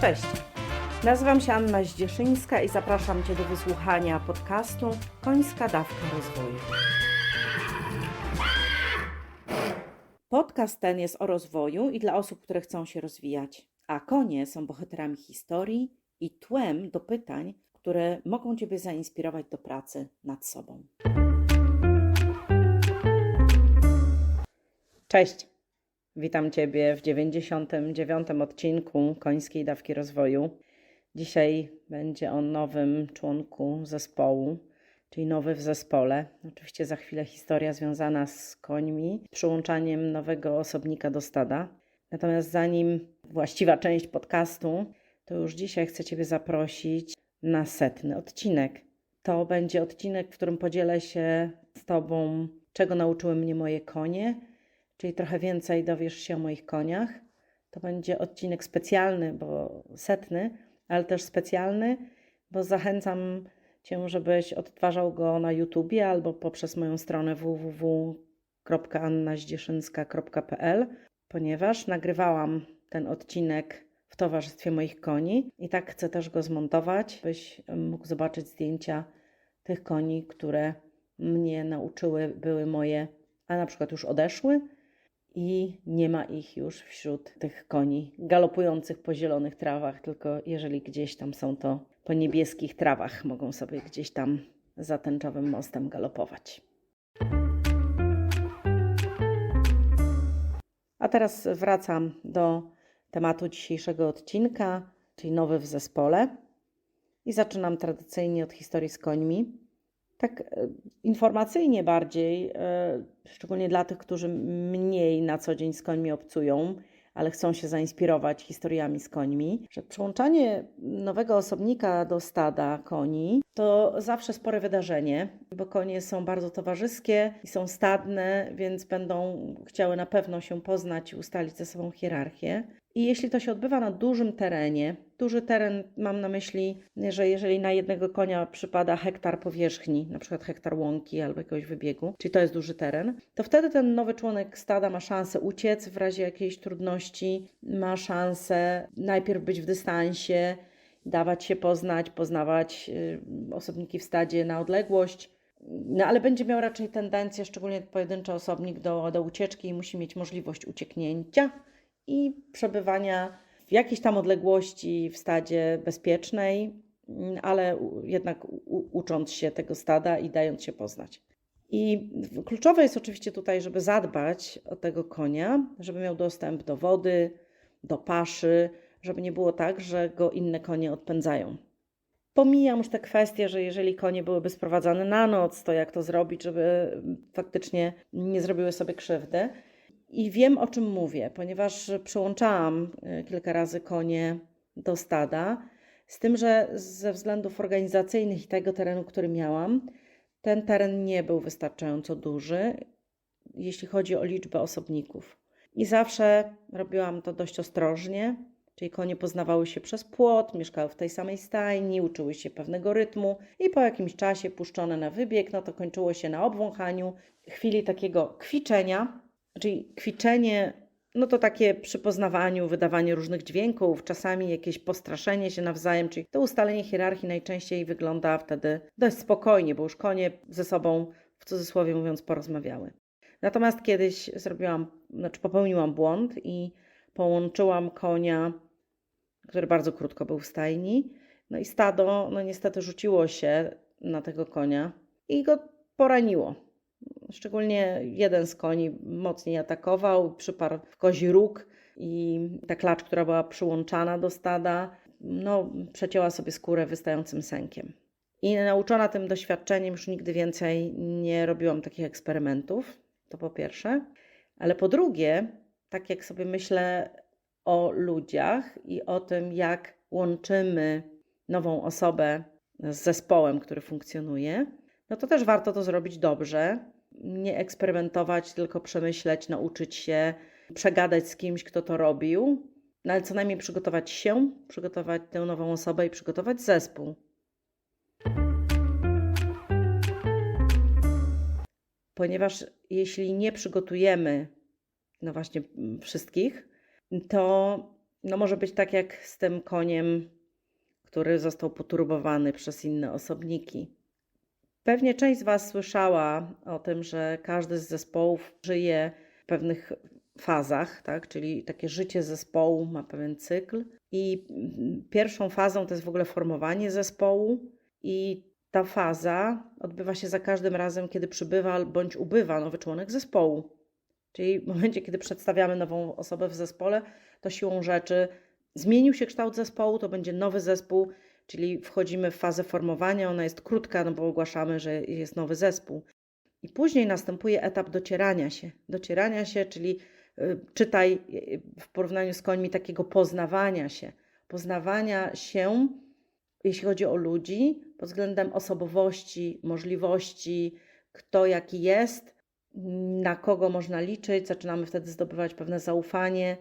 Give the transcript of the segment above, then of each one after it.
Cześć. Nazywam się Anna Zdzieszyńska i zapraszam Cię do wysłuchania podcastu Końska Dawka Rozwoju. Podcast ten jest o rozwoju i dla osób, które chcą się rozwijać, a konie są bohaterami historii i tłem do pytań, które mogą Ciebie zainspirować do pracy nad sobą. Cześć. Witam Ciebie w 99. odcinku Końskiej Dawki Rozwoju. Dzisiaj będzie o nowym członku zespołu, czyli nowy w zespole. Oczywiście za chwilę historia związana z końmi, przyłączaniem nowego osobnika do stada. Natomiast zanim właściwa część podcastu, to już dzisiaj chcę Ciebie zaprosić na setny odcinek. To będzie odcinek, w którym podzielę się z Tobą, czego nauczyły mnie moje konie, czyli trochę więcej dowiesz się o moich koniach. To będzie odcinek specjalny, bo setny, ale też specjalny, bo zachęcam Cię, żebyś odtwarzał go na YouTubie albo poprzez moją stronę www.annaździeszynska.pl, ponieważ nagrywałam ten odcinek w towarzystwie moich koni i tak chcę też go zmontować, byś mógł zobaczyć zdjęcia tych koni, które mnie nauczyły, były moje, a na przykład już odeszły i nie ma ich już wśród tych koni galopujących po zielonych trawach, tylko jeżeli gdzieś tam są, to po niebieskich trawach mogą sobie gdzieś tam za tęczowym mostem galopować. A teraz wracam do tematu dzisiejszego odcinka, czyli nowy w zespole. I zaczynam tradycyjnie od historii z końmi. Tak e, informacyjnie bardziej, e, szczególnie dla tych, którzy mniej na co dzień z końmi obcują, ale chcą się zainspirować historiami z końmi, że przyłączanie nowego osobnika do stada koni to zawsze spore wydarzenie, bo konie są bardzo towarzyskie i są stadne, więc będą chciały na pewno się poznać i ustalić ze sobą hierarchię. I jeśli to się odbywa na dużym terenie, duży teren mam na myśli, że jeżeli na jednego konia przypada hektar powierzchni, na przykład hektar łąki albo jakiegoś wybiegu, czyli to jest duży teren, to wtedy ten nowy członek stada ma szansę uciec w razie jakiejś trudności, ma szansę najpierw być w dystansie, dawać się poznać, poznawać y, osobniki w stadzie na odległość. No ale będzie miał raczej tendencję, szczególnie pojedynczy osobnik, do, do ucieczki i musi mieć możliwość ucieknięcia i przebywania w jakiejś tam odległości w stadzie bezpiecznej, mm, ale jednak ucząc się tego stada i dając się poznać. I kluczowe jest oczywiście tutaj, żeby zadbać o tego konia, żeby miał dostęp do wody, do paszy, żeby nie było tak, że go inne konie odpędzają. Pomijam już te kwestie, że jeżeli konie byłyby sprowadzane na noc, to jak to zrobić, żeby faktycznie nie zrobiły sobie krzywdy. I wiem o czym mówię, ponieważ przełączałam e, kilka razy konie do stada, z tym, że ze względów organizacyjnych i tego terenu, który miałam, ten teren nie był wystarczająco duży, jeśli chodzi o liczbę osobników. I zawsze robiłam to dość ostrożnie, czyli konie poznawały się przez płot, mieszkały w tej samej stajni, uczyły się pewnego rytmu i po jakimś czasie puszczone na wybieg, no to kończyło się na obwąchaniu, chwili takiego kwiczenia, Czyli kwiczenie, no to takie przy poznawaniu, wydawanie różnych dźwięków, czasami jakieś postraszenie się nawzajem, czyli to ustalenie hierarchii najczęściej wygląda wtedy dość spokojnie, bo już konie ze sobą, w cudzysłowie mówiąc, porozmawiały. Natomiast kiedyś zrobiłam, znaczy popełniłam błąd i połączyłam konia, który bardzo krótko był w stajni, no i stado, no niestety rzuciło się na tego konia i go poraniło. Szczególnie jeden z koni mocniej atakował, przyparł w kozi róg i ta klacz, która była przyłączana do stada, no, przecięła sobie skórę wystającym sękiem. I nauczona tym doświadczeniem już nigdy więcej nie robiłam takich eksperymentów, to po pierwsze. Ale po drugie, tak jak sobie myślę o ludziach i o tym, jak łączymy nową osobę z zespołem, który funkcjonuje, no to też warto to zrobić dobrze, nie eksperymentować, tylko przemyśleć, nauczyć się, przegadać z kimś, kto to robił, no ale co najmniej przygotować się, przygotować tę nową osobę i przygotować zespół. Ponieważ jeśli nie przygotujemy, no właśnie, wszystkich, to no może być tak jak z tym koniem, który został poturbowany przez inne osobniki. Pewnie część z Was słyszała o tym, że każdy z zespołów żyje w pewnych fazach, tak? czyli takie życie zespołu ma pewien cykl. I pierwszą fazą to jest w ogóle formowanie zespołu, i ta faza odbywa się za każdym razem, kiedy przybywa bądź ubywa nowy członek zespołu. Czyli w momencie, kiedy przedstawiamy nową osobę w zespole, to siłą rzeczy zmienił się kształt zespołu, to będzie nowy zespół, czyli wchodzimy w fazę formowania. Ona jest krótka, no bo ogłaszamy, że jest nowy zespół. I później następuje etap docierania się. Docierania się, czyli y, czytaj y, w porównaniu z końmi takiego poznawania się. Poznawania się, jeśli chodzi o ludzi, pod względem osobowości, możliwości, kto jaki jest, na kogo można liczyć. Zaczynamy wtedy zdobywać pewne zaufanie,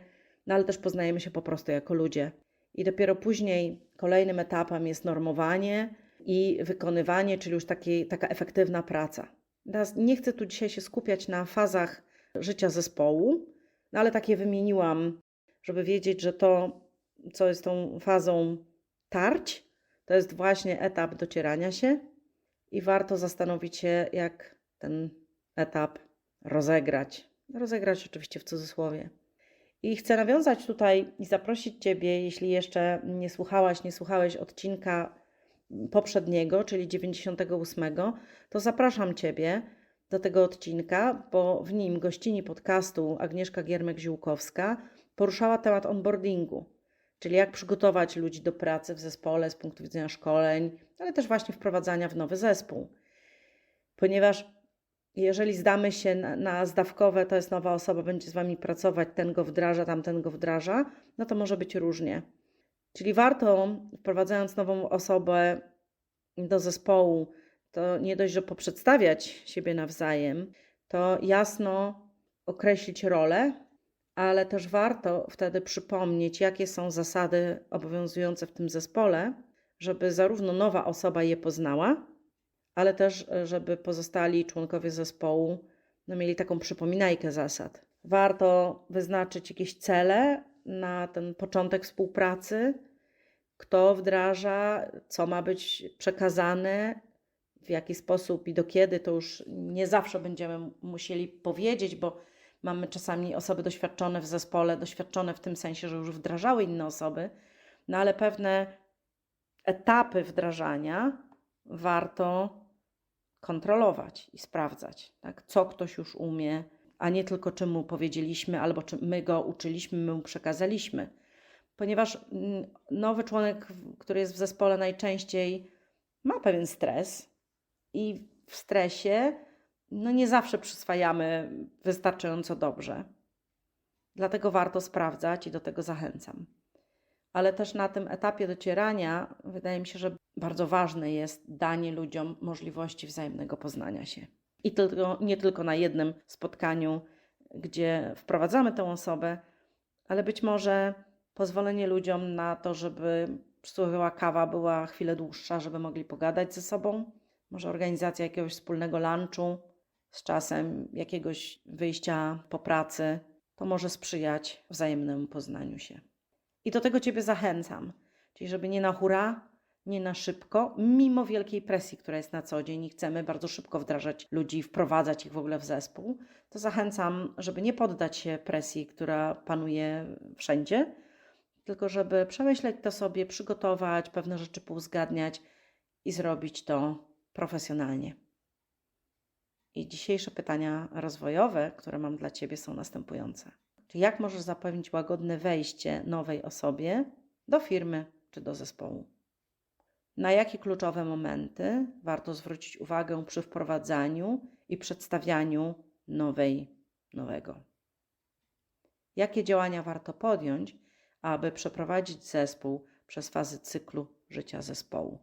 no ale też poznajemy się po prostu jako ludzie. I dopiero później kolejnym etapem jest normowanie i wykonywanie, czyli już taki, taka efektywna praca. Teraz nie chcę tu dzisiaj się skupiać na fazach życia zespołu, no ale takie wymieniłam, żeby wiedzieć, że to, co jest tą fazą tarć, to jest właśnie etap docierania się i warto zastanowić się, jak ten etap rozegrać. Rozegrać oczywiście w cudzysłowie. I chcę nawiązać tutaj i zaprosić Ciebie, jeśli jeszcze nie słuchałaś, nie słuchałeś odcinka poprzedniego, czyli 98, to zapraszam Ciebie do tego odcinka, bo w nim gościni podcastu Agnieszka Giermek-Ziółkowska poruszała temat onboardingu, czyli jak przygotować ludzi do pracy w zespole z punktu widzenia szkoleń, ale też właśnie wprowadzania w nowy zespół. Ponieważ jeżeli zdamy się na, na zdawkowe, to jest nowa osoba, będzie z Wami pracować, ten go wdraża, tamten go wdraża, no to może być różnie. Czyli warto, wprowadzając nową osobę do zespołu, to nie dość, że poprzedstawiać siebie nawzajem, to jasno określić rolę, ale też warto wtedy przypomnieć, jakie są zasady obowiązujące w tym zespole, żeby zarówno nowa osoba je poznała, ale też, żeby pozostali członkowie zespołu no, mieli taką przypominajkę zasad. Warto wyznaczyć jakieś cele na ten początek współpracy, kto wdraża, co ma być przekazane, w jaki sposób i do kiedy, to już nie zawsze będziemy musieli powiedzieć, bo mamy czasami osoby doświadczone w zespole, doświadczone w tym sensie, że już wdrażały inne osoby, no ale pewne etapy wdrażania warto kontrolować i sprawdzać, tak? co ktoś już umie, a nie tylko czym mu powiedzieliśmy, albo czy my go uczyliśmy, my mu przekazaliśmy. Ponieważ mm, nowy członek, który jest w zespole, najczęściej ma pewien stres i w stresie no nie zawsze przyswajamy wystarczająco dobrze. Dlatego warto sprawdzać i do tego zachęcam. Ale też na tym etapie docierania wydaje mi się, że bardzo ważne jest danie ludziom możliwości wzajemnego poznania się. I tylko, nie tylko na jednym spotkaniu, gdzie wprowadzamy tę osobę, ale być może pozwolenie ludziom na to, żeby przysłowiowa kawa była chwilę dłuższa, żeby mogli pogadać ze sobą. Może organizacja jakiegoś wspólnego lunchu z czasem jakiegoś wyjścia po pracy, to może sprzyjać wzajemnemu poznaniu się. I do tego Ciebie zachęcam. Czyli, żeby nie na hura, nie na szybko, mimo wielkiej presji, która jest na co dzień i chcemy bardzo szybko wdrażać ludzi, wprowadzać ich w ogóle w zespół, to zachęcam, żeby nie poddać się presji, która panuje wszędzie, tylko żeby przemyśleć to sobie, przygotować, pewne rzeczy pouzgadniać i zrobić to profesjonalnie. I dzisiejsze pytania rozwojowe, które mam dla Ciebie, są następujące. Czy jak możesz zapewnić łagodne wejście nowej osobie do firmy czy do zespołu? Na jakie kluczowe momenty warto zwrócić uwagę przy wprowadzaniu i przedstawianiu nowej, nowego? Jakie działania warto podjąć, aby przeprowadzić zespół przez fazy cyklu życia zespołu,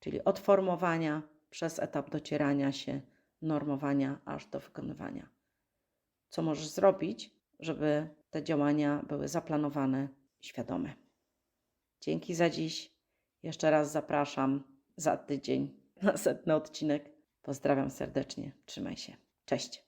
czyli od formowania przez etap docierania się, normowania aż do wykonywania? Co możesz zrobić, żeby te działania były zaplanowane, świadome? Dzięki za dziś. Jeszcze raz zapraszam za tydzień na setny odcinek. Pozdrawiam serdecznie. Trzymaj się. Cześć.